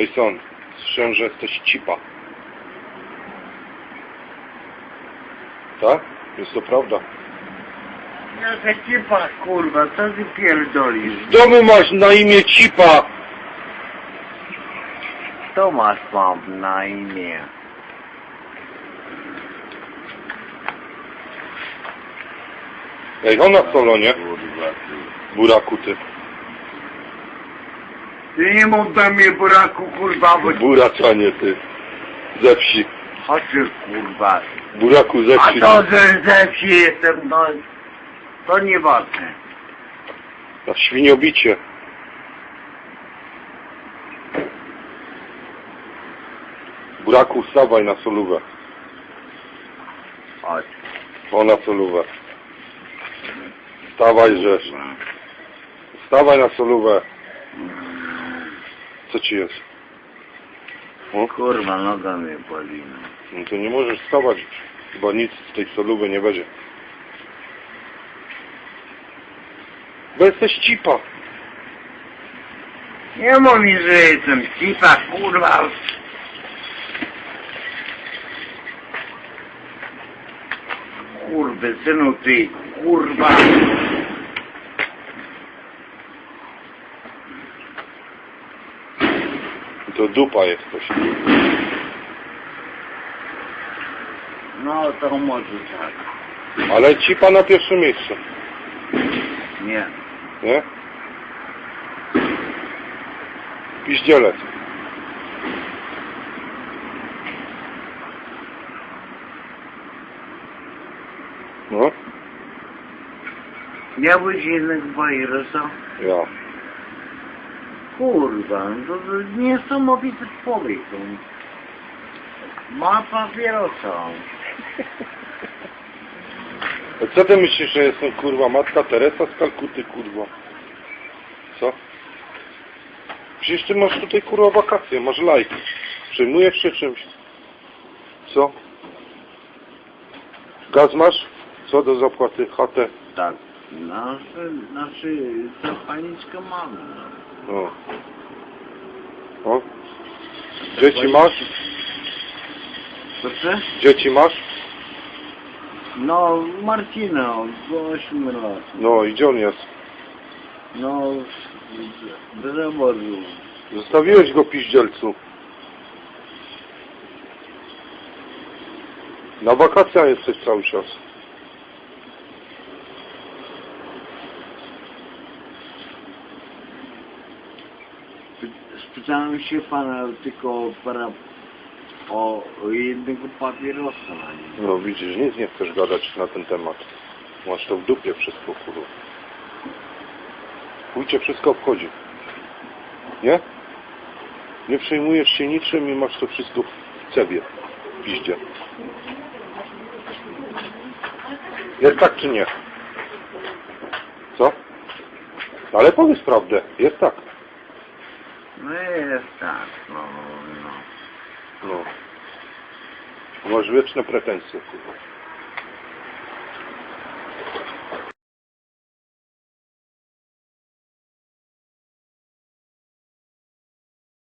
Jason, słyszałem, że jesteś cipa. Tak? Jest to prawda. Jaka cipa, kurwa, co ty pierdolisz? W domu masz na imię cipa! Tomasz mam na imię. Ej, ona w solonie. Kurwa, ty. Buraku ty. Ty nie mów do mnie buraku, kurwa, bo... Buraczanie ty. Ze wsi. Chodź, kurwa. Buraku ze A wsi. to, że ze wsi jestem, no... To nieważne. Na świniobicie. Buraku, wstawaj na solówę. Chodź. O, na solówę. Wstawaj, żeż. Wstawaj na solówę. Co ci jest? O? Kurwa, noga mnie boli. no. No to nie możesz wstawać, bo nic z tej solówy nie będzie. Bo jesteś cipa. Nie mów mi, że jestem cipa, kurwa. Kurwa, synu ty, kurwa. To dupa jesteś. No to może tak. Ale cipa na pierwszym miejscu. Nie. Nie? Piździelec. No, Miałeś jednak wirusa? ja. Kurwa, to, to niesamowity człowiek. Ma papierosa. Co ty myślisz, że jestem kurwa matka Teresa z Kalkuty, kurwa? Co? Przecież ty masz tutaj kurwa wakacje, masz lajki. Przejmujesz się czymś. Co? Gaz masz? Co do zapłaty? Chatę? Tak. Nasze, nasze zapalniczkę mamy. O. O. Dzieci masz? Proszę? Dzieci masz? No, Marcina, do 8 lat. No i gdzie on jest? No, bez zawodu. Zostawiłeś go piździelcu. Na wakacjach jesteś cały czas. Spytałem się pana tylko para o, jednego papierosa. nie? No widzisz, nic nie chcesz gadać na ten temat. Masz to w dupie wszystko, kurwa. Chuj wszystko obchodzi. Nie? Nie przejmujesz się niczym i masz to wszystko w cebie. W piździe. Jest tak czy nie? Co? Ale powiedz prawdę. Jest tak. No jest tak, no, no. No. Masz wieczne pretensje, kurwa.